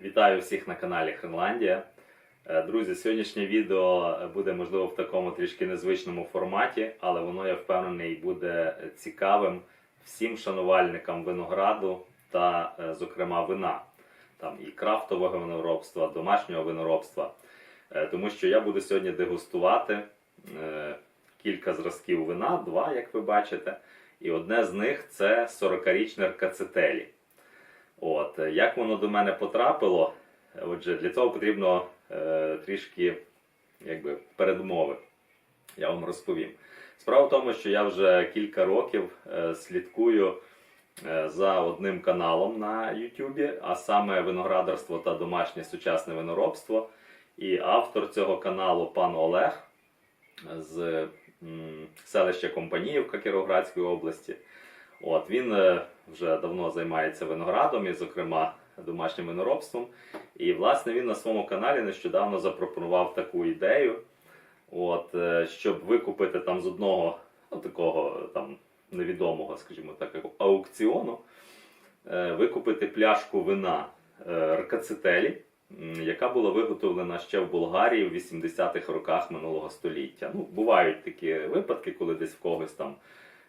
Вітаю всіх на каналі Хренландія. Е, Друзі, сьогоднішнє відео буде можливо в такому трішки незвичному форматі, але воно, я впевнений, буде цікавим всім шанувальникам винограду та, е, зокрема, вина. Там і крафтового виноробства, домашнього виноробства. Е, Тому що я буду сьогодні дегустувати кілька зразків вина, два, як ви бачите. І одне з них це 40-річне Ркацетелі. От, е, як воно до мене потрапило? Отже, для цього потрібно е, трішки якби, передмови. Я вам розповім. Справа в тому, що я вже кілька років е, слідкую е, за одним каналом на Ютубі, а саме виноградарство та домашнє сучасне виноробство. І автор цього каналу пан Олег з м, селища Компаніївка Кіровоградської області. От, він е, вже давно займається виноградом і, зокрема, домашнім виноробством. І, власне, він на своєму каналі нещодавно запропонував таку ідею, от, е, щоб викупити там з одного ну, такого там невідомого, скажімо так, аукціону, е, викупити пляшку вина е, Ркацетелі, яка була виготовлена ще в Болгарії в 80-х роках минулого століття. Ну, бувають такі випадки, коли десь в когось там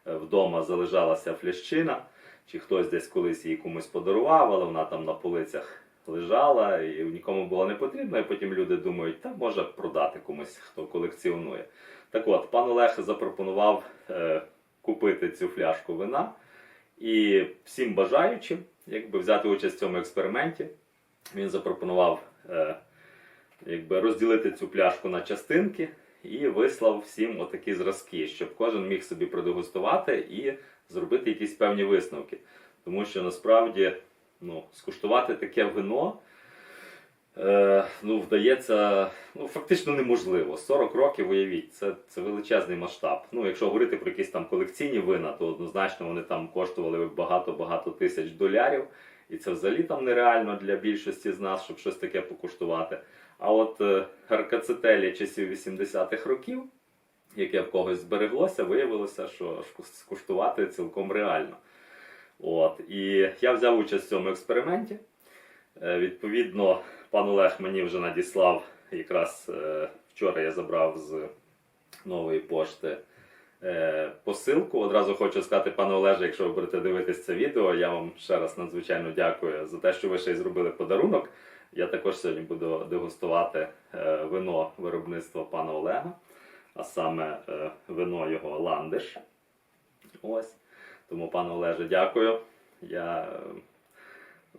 вдома залежалася флящина, чи хтось десь колись її комусь подарував, але вона там на полицях лежала і нікому було не потрібно, і потім люди думають, та може продати комусь, хто колекціонує. Так от, пан Олег запропонував е, купити цю фляжку вина і всім бажаючим, якби взяти участь в цьому експерименті, він запропонував е, якби, розділити цю пляшку на частинки і вислав всім отакі зразки, щоб кожен міг собі продегустувати і зробити якісь певні висновки. Тому що насправді ну, скуштувати таке вино е, ну, вдається ну, фактично неможливо. 40 років уявіть, це, це величезний масштаб. Ну, якщо говорити про якісь там колекційні вина, то однозначно вони там коштували багато-багато тисяч долярів. І це взагалі там нереально для більшості з нас, щоб щось таке покуштувати. А от е, Аркацетелі часів 80-х років, яке в когось збереглося, виявилося, що скуштувати цілком реально. От. І я взяв участь в цьому експерименті. Е, Відповідно, пан Олег мені вже надіслав якраз е, вчора я забрав з нової пошти е, посилку. Одразу хочу сказати, пане Олеже, якщо ви будете дивитись це відео, я вам ще раз надзвичайно дякую за те, що ви ще й зробили подарунок. Я також сьогодні буду дегустувати вино виробництва пана Олега, а саме е, вино його ландиш. Ось. Тому, пане Олеже, дякую. Я е,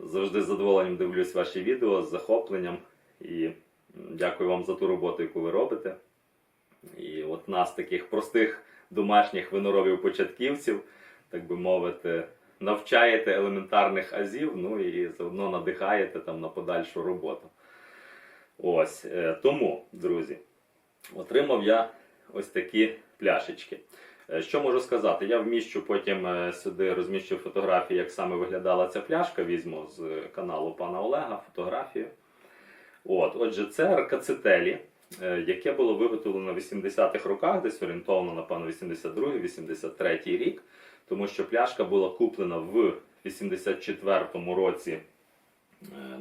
завжди з задоволенням дивлюсь ваші відео з захопленням і дякую вам за ту роботу, яку ви робите. І от нас, таких простих домашніх виноробів-початківців, так би мовити, навчаєте елементарних азів, ну і заодно надихаєте там на подальшу роботу. Ось е, тому, друзі, отримав я ось такі пляшечки. Е, Що можу сказати? Я вміщу потім е, сюди розміщу фотографії, як саме виглядала ця пляшка. Візьму з каналу пана Олега фотографію. От, отже, це аркацетелі, е, яке було виготовлено в 80-х роках, десь орієнтовно, напевно, 82-83 рік, тому що пляшка була куплена в 84-му році.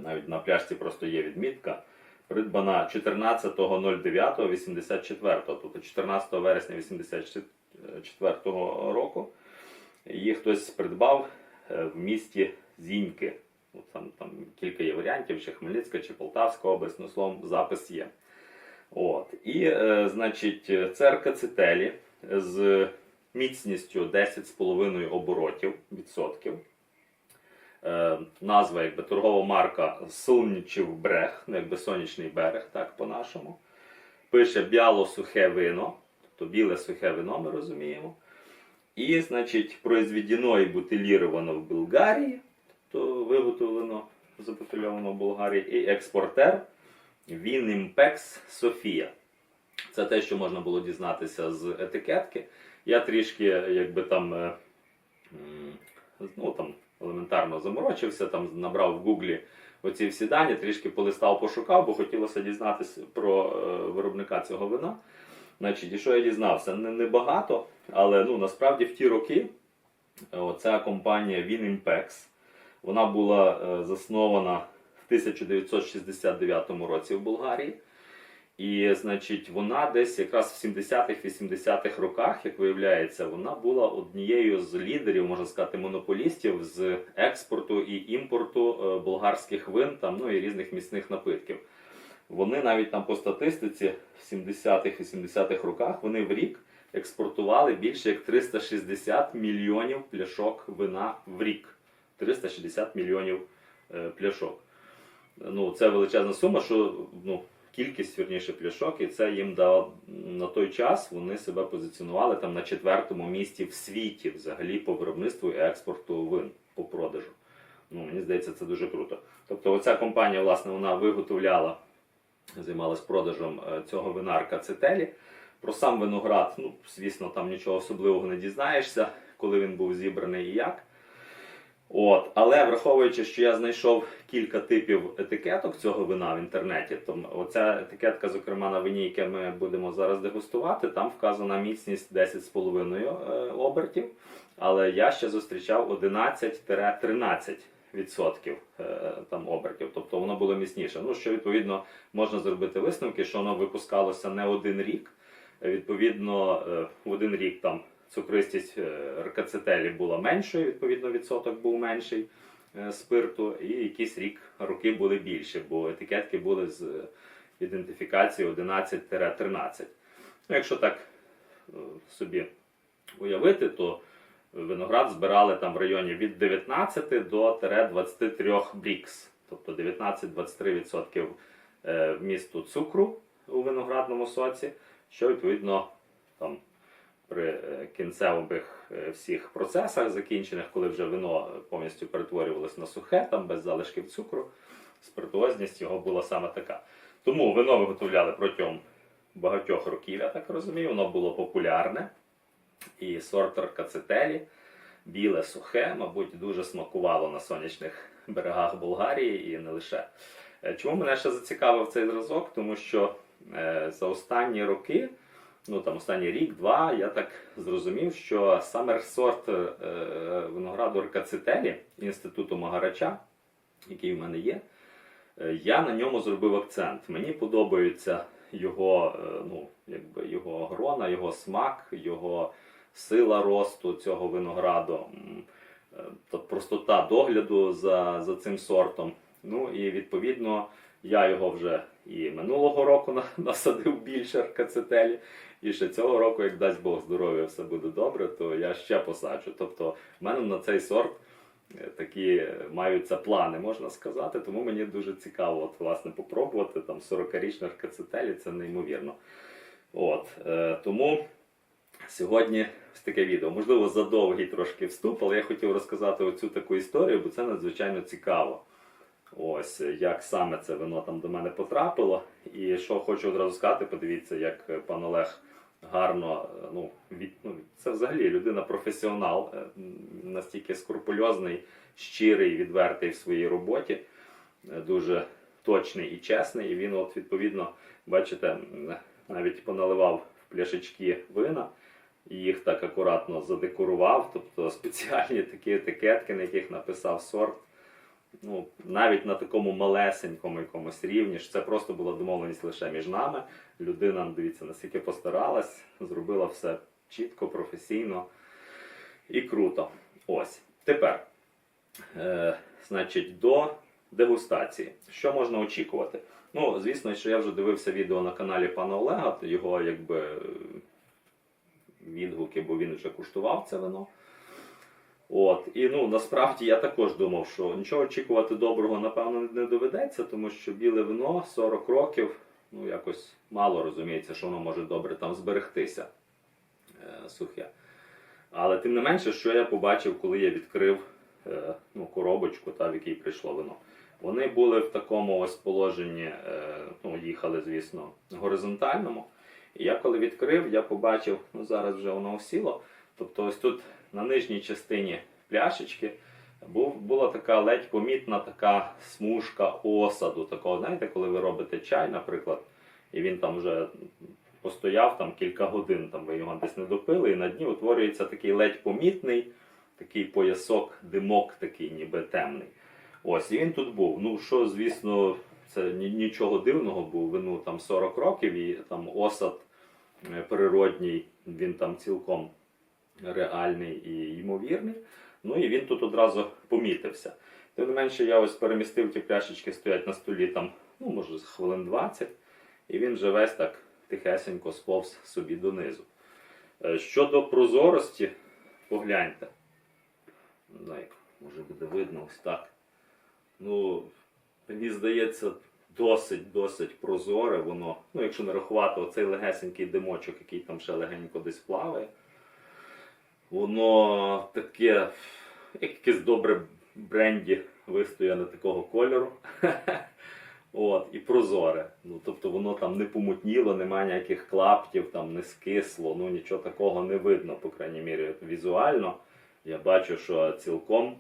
Навіть на пляшці просто є відмітка. Придбана 14.09.84, тобто 14 вересня 84 року. Її хтось придбав е, в місті Зіньки. Там, там кілька є варіантів, чи Хмельницька, чи Полтавська область, ну словом, запис є. От. І, е, значить, це аркацетелі з міцністю 10,5 оборотів відсотків. Е, назва якби торгова марка Сонячів Брег, ну якби сонячний берег, так по-нашому. Пише бяло-сухе вино, тобто біле сухе вино, ми розуміємо. І, значить, произведено і бутиліровано в Болгарії, тобто виготовлено, забутильовано в Болгарії, і експортер Вінімпекс Софія. Це те, що можна було дізнатися з етикетки. Я трішки, якби там, е, ну там елементарно заморочився, там набрав в гуглі оці всі дані, трішки полистав, пошукав, бо хотілося дізнатися про е, виробника цього вина. Значить, і що я дізнався? Не- Небагато, але ну, насправді в ті роки е, оця компанія Winimpex, вона була е, заснована 1969 році в Болгарії. І, значить, вона десь якраз в 70-х-80-х роках, як виявляється, вона була однією з лідерів, можна сказати, монополістів з експорту і імпорту е, болгарських вин там, ну, і різних міцних напитків. Вони навіть там по статистиці в 70-х 80-х роках вони в рік експортували більше як 360 мільйонів пляшок вина в рік. 360 мільйонів е, пляшок. Ну, це величезна сума, що ну, кількість вірніше пляшок, і це їм дало на той час вони себе позиціонували там на четвертому місці в світі, взагалі по виробництву і експорту вин по продажу. Ну, мені здається, це дуже круто. Тобто, оця компанія, власне, вона виготовляла, займалась продажем е, цього винарка Цетелі. Про сам виноград, ну, звісно, там нічого особливого не дізнаєшся, коли він був зібраний і як. От, але враховуючи, що я знайшов кілька типів етикеток цього вина в інтернеті, то оця етикетка, зокрема на вині, яке ми будемо зараз дегустувати, там вказана міцність 10,5 е, обертів. Але я ще зустрічав 11-13% відсотків е, там обертів, тобто воно було міцніше. Ну що відповідно можна зробити висновки, що воно випускалося не один рік. Відповідно, е, в один рік там цукристість е, ркацетелі була меншою, відповідно, відсоток був менший е, спирту, і якийсь рік роки були більші, бо етикетки були з е, ідентифікацією 11-13. Ну, якщо так собі уявити, то виноград збирали там в районі від 19 до 23 брікс, тобто 19-23% е, вмісту цукру у виноградному соці, що відповідно там при е, кінцевих е, всіх процесах закінчених, коли вже вино повністю перетворювалося на сухе, там без залишків цукру, спиртуозність його була саме така. Тому вино виготовляли протягом багатьох років, я так розумію, воно було популярне. І сорт Аркацетелі, біле сухе, мабуть, дуже смакувало на сонячних берегах Болгарії і не лише. Е, Чому мене ще зацікавив цей зразок? Тому що за останні роки, ну там останній рік-два, я так зрозумів, що саме сорт е, винограду Аркацетелі інституту Магарача, який в мене є, е, я на ньому зробив акцент. Мені подобаються його, е, ну, якби його грона, його смак, його сила росту цього винограду, е, простота догляду за, за цим сортом. Ну і відповідно я його вже і минулого року насадив більше аркацетелі. І ще цього року, як дасть Бог здоров'я, все буде добре, то я ще посаджу. Тобто, в мене на цей сорт е, такі е, маються плани, можна сказати. Тому мені дуже цікаво, от, власне, попробувати там 40-річну аркацетелі, це неймовірно. От, е, тому сьогодні ось таке відео. Можливо, задовгий трошки вступ, але я хотів розказати оцю таку історію, бо це надзвичайно цікаво. Ось як саме це вино там до мене потрапило. І що хочу одразу сказати, подивіться, як пан Олег гарно, е, ну, від, ну це взагалі людина професіонал, е, настільки скрупульозний, щирий, відвертий в своїй роботі, е, дуже точний і чесний. І він, от, відповідно, бачите, навіть поналивав в пляшечки вина. Їх так акуратно задекорував, тобто спеціальні такі етикетки, на яких написав сорт ну, навіть на такому малесенькому якомусь рівні, що це просто була домовленість лише між нами. Людина, дивіться, наскільки постаралась, зробила все чітко, професійно і круто. Ось. Тепер, е, значить, до дегустації. Що можна очікувати? Ну, звісно, що я вже дивився відео на каналі пана Олега, його якби відгуки, бо він вже куштував це вино. От, і ну насправді я також думав, що нічого очікувати доброго, напевно, не доведеться, тому що біле вино 40 років, ну якось мало розуміється, що воно може добре там зберегтися е, сухе. Але тим не менше, що я побачив, коли я відкрив е, ну, коробочку, та, в якій прийшло вино. Вони були в такому ось положенні, е, ну, їхали, звісно, горизонтальному. І я коли відкрив, я побачив, ну зараз вже воно осіло. Тобто ось тут на нижній частині пляшечки був, була така ледь помітна така смужка осаду. Такого, знаєте, коли ви робите чай, наприклад, і він там вже постояв там кілька годин, там ви його десь не допили, і на дні утворюється такий ледь помітний, такий поясок, димок такий, ніби темний. Ось, і він тут був. Ну, що, звісно, це нічого дивного, бо вину там 40 років, і там осад е, природній, він там цілком реальний і ймовірний. Ну і він тут одразу помітився. Тим не менше, я ось перемістив ті пляшечки, стоять на столі там, ну, може, хвилин 20, і він же весь так тихесенько сповз собі донизу. Е, Щодо прозорості, погляньте. Не як може буде видно ось так. Ну, мені здається, досить, досить прозоре воно. Ну, якщо не рахувати оцей легесенький димочок, який там ще легенько десь плаває. Воно таке, як якесь добре бренді вистояне такого кольору. От, і прозоре. Ну, тобто воно там не помутніло, немає ніяких клаптів, там не скисло, ну нічого такого не видно, по крайній мірі, візуально. Я бачу, що цілком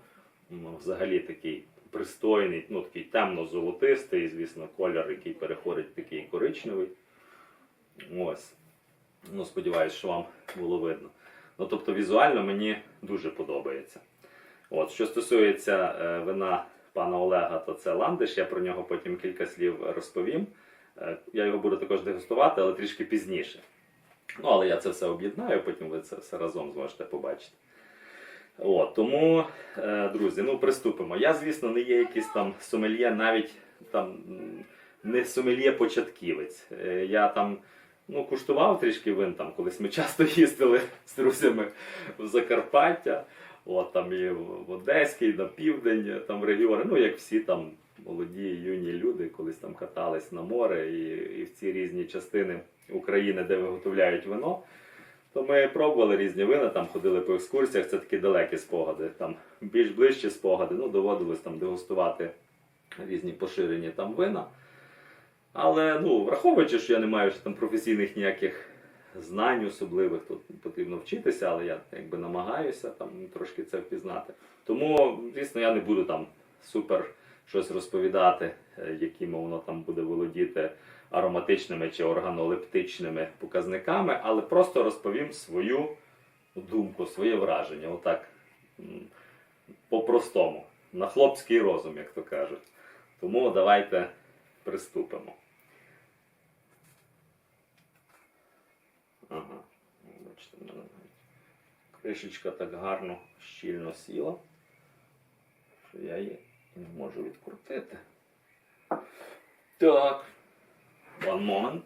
ну, взагалі такий пристойний, ну такий темно-золотистий, звісно, колір, який переходить такий коричневий. Ось. Ну, сподіваюсь, що вам було видно. Ну, тобто, візуально мені дуже подобається. От, що стосується е, вина пана Олега, то це ландиш. Я про нього потім кілька слів розповім. Е, я його буду також дегустувати, але трішки пізніше. Ну, але я це все об'єднаю, потім ви це все разом зможете побачити. От, тому, е, друзі, ну приступимо. Я, звісно, не є якийсь там сомельє, навіть там не сомельє-початківець. Е, Я там ну, куштував трішки вин, там колись ми часто їздили з друзями в Закарпаття, от там і в Одеський, на південь, там регіони, ну як всі там молоді юні люди, колись там катались на море і, і в ці різні частини України, де виготовляють вино. То ми пробували різні вина, там ходили по екскурсіях, це такі далекі спогади. Там більш ближчі спогади, ну доводилось там дегустувати різні поширені там вина. Але ну, враховуючи, що я не маю там професійних ніяких знань особливих, тут потрібно вчитися, але я якби намагаюся там трошки це впізнати. Тому, звісно, я не буду там супер щось розповідати, е, якими воно там буде володіти ароматичними чи органолептичними показниками, але просто розповім свою думку, своє враження. Отак по-простому, на хлопський розум, як то кажуть. Тому давайте приступимо. Ага, бачите, мене кришечка так гарно щільно сіла, що я її не можу відкрутити. Так. One moment.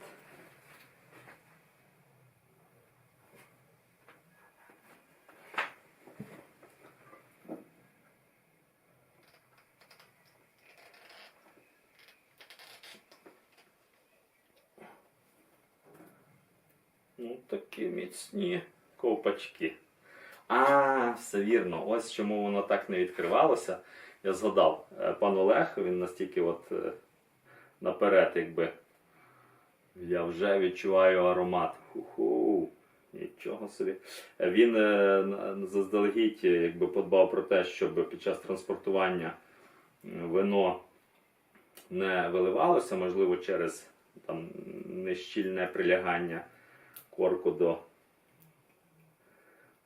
Ну, такі міцні ковпачки. А, все вірно. Ось чому воно так не відкривалося. Я згадав, е, пан Олег, він настільки от е, наперед, якби я вже відчуваю аромат. Ху-ху. Нічого собі. Е, Він заздалегідь якби подбав про те, щоб під час транспортування вино не виливалося, можливо, через там нещільне прилягання корку до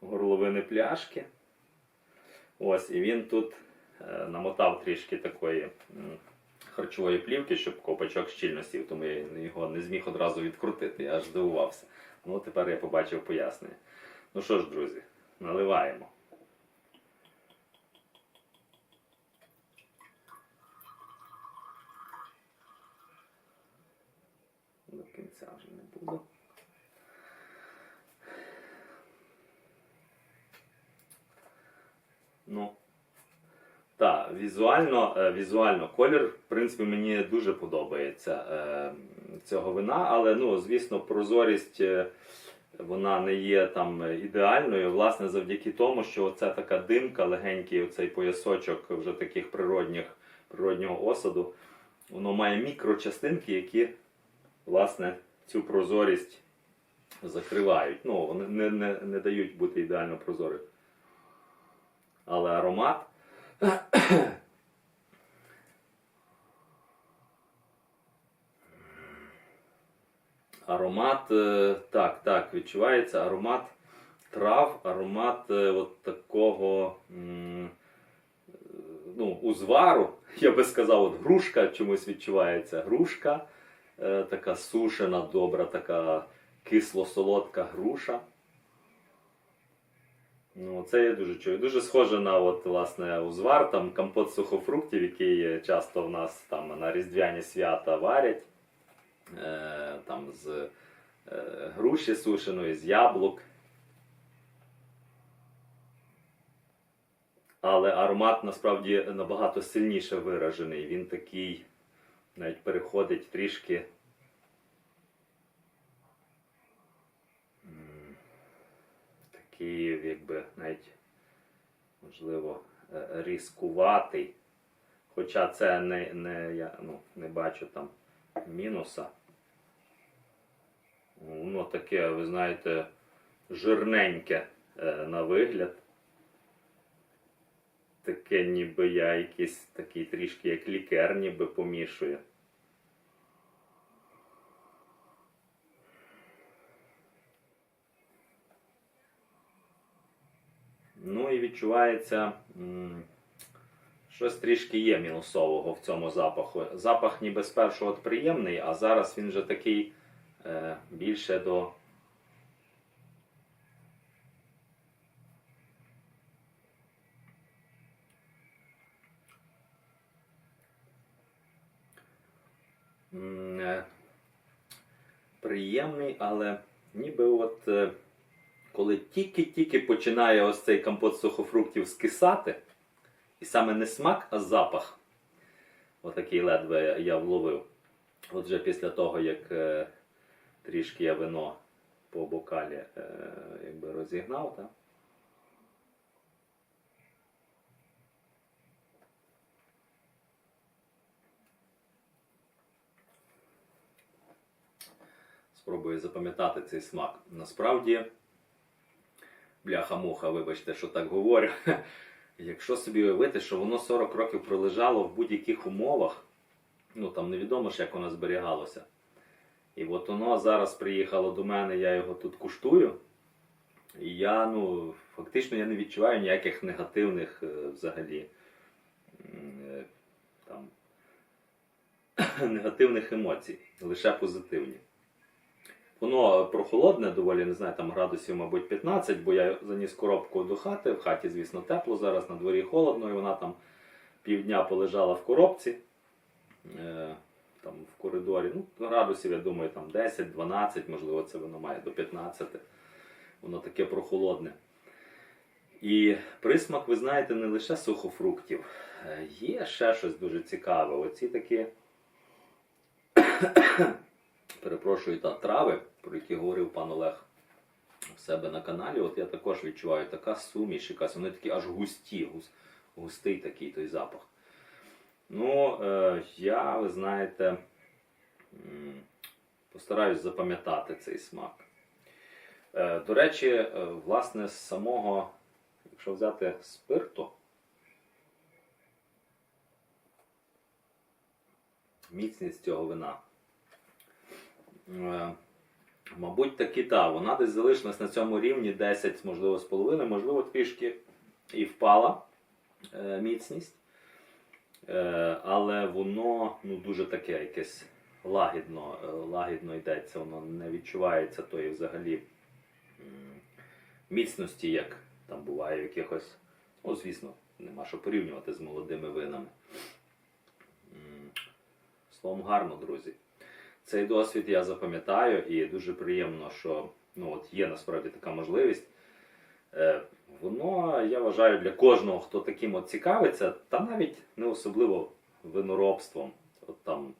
горловини пляшки. Ось, і він тут е, намотав трішки такої харчової плівки, щоб копачок щільно сів, тому я його не зміг одразу відкрутити, я аж здивувався. Ну, тепер я побачив пояснення. Ну що ж, друзі, наливаємо. До кінця вже не буду. Ну. Так, візуально, е, візуально колір, в принципі, мені дуже подобається е, цього вина, але ну, звісно, прозорість е, вона не є там ідеальною. Власне, завдяки тому, що оця така димка, легенький оцей поясочок вже таких природних, природнього осаду, воно має мікрочастинки, які власне цю прозорість закривають. Ну, вони не, не, не дають бути ідеально прозорим. Але аромат. Аромат, е, так, так, відчувається аромат трав, аромат е, от такого е, ну, узвару, я би сказав, от грушка чомусь відчувається. Грушка, така сушена, добра, така кисло-солодка груша. Ну, це я дуже чую. Дуже схоже на от, власне, узвар, там компот сухофруктів, який часто в нас там на різдвяні свята варять. Е, там з е, груші сушеної, з яблук. Але аромат насправді набагато сильніше виражений. Він такий навіть переходить трішки. Такий, якби навіть, можливо, е, різкуватий. Хоча це не, не, я ну, не бачу там мінуса. Воно таке, ви знаєте, жирненьке е, на вигляд. Таке ніби я якийсь такий трішки як лікер, ніби помішую. Ну і відчувається, щось трішки є мінусового в цьому запаху. Запах ніби спершу от приємний, а зараз він вже такий е, більше до. е, Приємний, але ніби от е, коли тільки-тільки починає ось цей компот сухофруктів скисати, і саме не смак, а запах. Отакий ледве я вловив. От вже після того, як е, трішки я вино по бокалі е, якби розігнав, так? Спробую запам'ятати цей смак. Насправді, бляха-муха, вибачте, що так говорю. Якщо собі уявити, що воно 40 років пролежало в будь-яких умовах, ну там невідомо ж, як воно зберігалося. І от воно зараз приїхало до мене, я його тут куштую. І я, ну, фактично я не відчуваю ніяких негативних е, взагалі е, там, негативних емоцій, лише позитивні. Воно прохолодне, доволі, не знаю, там градусів, мабуть, 15, бо я заніс коробку до хати. В хаті, звісно, тепло, зараз на дворі холодно, і вона там півдня полежала в коробці. Е, там в коридорі. Ну, градусів, я думаю, там 10-12, можливо, це воно має до 15. Воно таке прохолодне. І присмак, ви знаєте, не лише сухофруктів. Е, Є ще щось дуже цікаве. Оці такі, перепрошую, та трави, про які говорив пан Олег в себе на каналі. От я також відчуваю така суміш, якась, вони такі аж густі, гус- густий такий той запах. Ну, е, я, ви знаєте, постараюсь запам'ятати цей смак. Е, до речі, е, власне, з самого, якщо взяти спирту, міцність цього вина. Е, мабуть, таки та, вона десь залишилась на цьому рівні 10, можливо, з половиною, можливо, трішки і впала е, міцність. Е, але воно ну, дуже таке якесь лагідно, лагідно йдеться, воно не відчувається тої взагалі міцності, як там буває якихось. Ну, звісно, нема що порівнювати з молодими винами. Словом, гарно, друзі. Цей досвід я запам'ятаю і дуже приємно, що ну, от є насправді така можливість. Е, Воно, я вважаю, для кожного, хто таким от цікавиться, та навіть не особливо виноробством. От там.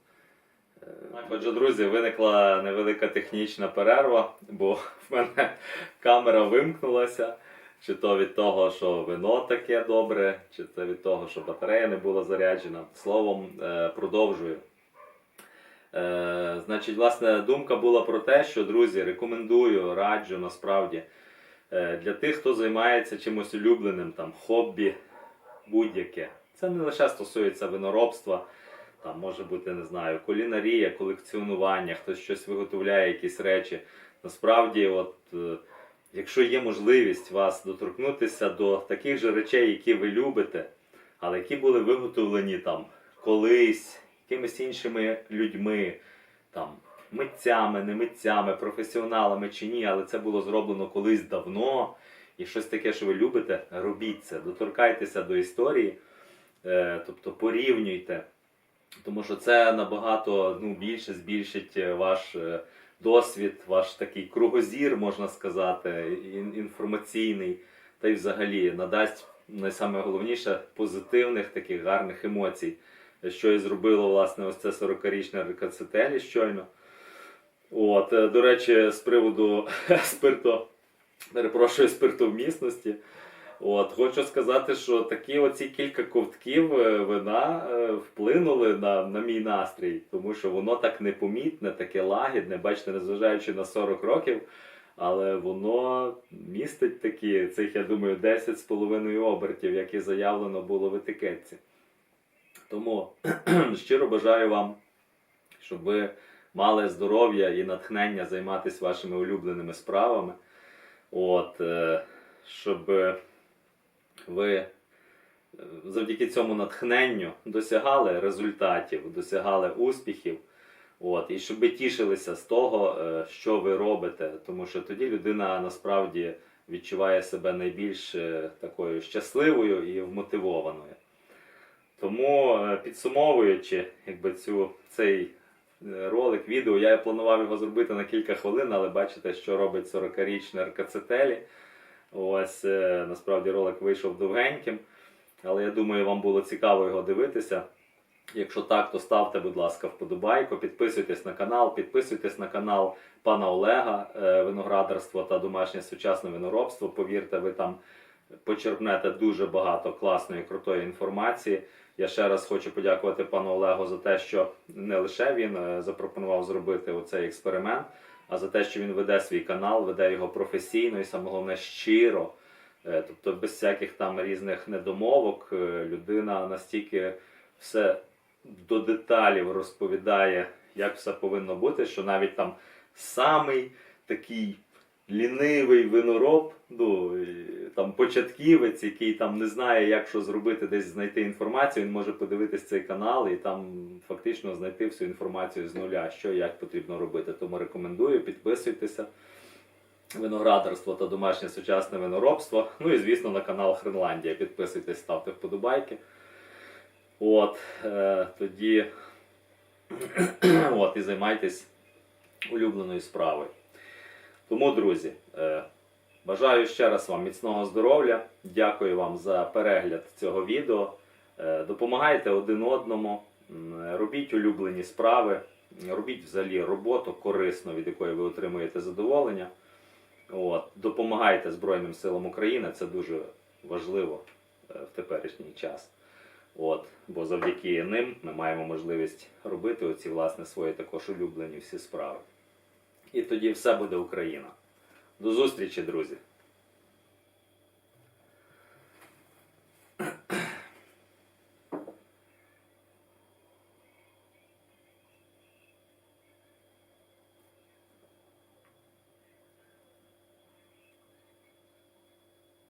е, Отже, друзі, виникла невелика технічна перерва, бо в мене камера вимкнулася. Чи то від того, що вино таке добре, чи то від того, що батарея не була заряджена. Словом, е, продовжую. Е, Значить, власне, думка була про те, що, друзі, рекомендую, раджу насправді. Е, Для тих, хто займається чимось улюбленим, там, хобі, будь-яке. Це не лише стосується виноробства, там може бути, не знаю, кулінарія, колекціонування, хтось щось виготовляє, якісь речі. Насправді, от, е, якщо є можливість вас доторкнутися до таких же речей, які ви любите, але які були виготовлені там колись якимись іншими людьми, там митцями, не митцями, професіоналами чи ні, але це було зроблено колись давно. І щось таке, що ви любите, робіть це, доторкайтеся до історії, е, тобто порівнюйте. Тому що це набагато ну, більше збільшить е, ваш е, досвід, ваш такий кругозір, можна сказати, інформаційний, та й взагалі надасть найсамайголовніше позитивних таких гарних емоцій, що і зробило власне ось це 40-річне рекацетелі щойно. От, е, до речі, з приводу спирто, перепрошую, спиртовмісності. От, хочу сказати, що такі оці кілька ковтків е, вина е, вплинули на, на мій настрій, тому що воно так непомітне, таке лагідне, бачите, незважаючи на 40 років, але воно містить такі, цих, я думаю, 10,5 обертів, як і заявлено було в етикетці. Тому щиро бажаю вам, щоб ви мали здоров'я і натхнення займатися вашими улюбленими справами. От, е, щоб ви е, завдяки цьому натхненню досягали результатів, досягали успіхів. От, і щоб ви тішилися з того, е, що ви робите, тому що тоді людина насправді відчуває себе найбільш такою щасливою і вмотивованою. Тому, е, підсумовуючи якби, цю, цей е, ролик, відео, я планував його зробити на кілька хвилин, але бачите, що робить 40-річний РКЦТелі. Ось е, насправді ролик вийшов довгеньким, але я думаю, вам було цікаво його дивитися. Якщо так, то ставте, будь ласка, вподобайку, підписуйтесь на канал, підписуйтесь на канал пана Олега Виноградарство та домашнє сучасне виноробство. Повірте, ви там почерпнете дуже багато класної, крутої інформації. Я ще раз хочу подякувати пану Олегу за те, що не лише він е, запропонував зробити оцей експеримент, а за те, що він веде свій канал, веде його професійно і саме головне щиро. Е, Тобто без всяких там різних недомовок е, людина настільки все до деталів розповідає, як все повинно бути, що навіть там самий такий лінивий винороб, ну, там початківець, який там не знає, як що зробити, десь знайти інформацію, він може подивитись цей канал і там фактично знайти всю інформацію з нуля, що як потрібно робити. Тому рекомендую, підписуйтеся. Виноградарство та домашнє сучасне виноробство. Ну і звісно на канал Хренландія. Підписуйтесь, ставте вподобайки. От, е, тоді от, і займайтесь улюбленою справою. Тому, друзі, е, бажаю ще раз вам міцного здоров'я. Дякую вам за перегляд цього відео. Е, допомагайте один одному, робіть улюблені справи, робіть взагалі роботу корисну, від якої ви отримуєте задоволення. От, допомагайте Збройним силам України, це дуже важливо е, в теперішній час. От, бо завдяки ним ми маємо можливість робити оці власне свої також улюблені всі справи. І тоді все буде Україна. До зустрічі, друзі!